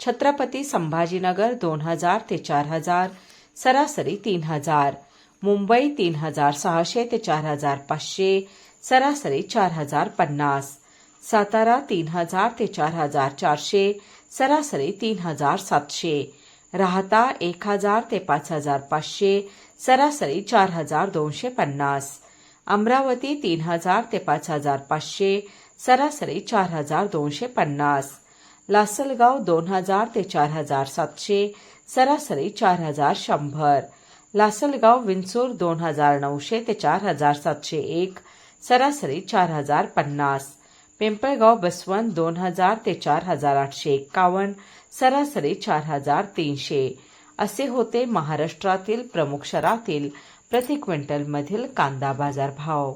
छत्रपती संभाजीनगर दोन हजार ते चार हजार सरासरी तीन हजार मुंबई तीन हजार सहाशे ते चार हजार पाचशे सरासरी चार हजार पन्नास सातारा तीन हजार ते चार हजार चारशे सरासरी तीन हजार सातशे राहता एक हजार ते पाच हजार पाचशे सरासरी चार हजार दोनशे पन्नास अमरावती तीन हजार ते पाच हजार पाचशे सरासरी चार हजार दोनशे पन्नास लासलगाव दोन हजार ते चार हजार सातशे सरासरी चार हजार शंभर. लासलगाव विंचूर दोन हजार नऊशे ते चार हजार सातशे एक सरासरी चार हजार पन्नास. पिंपळगाव बसवंत दोन हजार ते चार हजार आठशे एक्कावन्न सरासरी चार हजार तीनशे. असे होते महाराष्ट्रातील प्रमुख शहरातील प्रति क्विंटलमधील कांदा बाजार भाव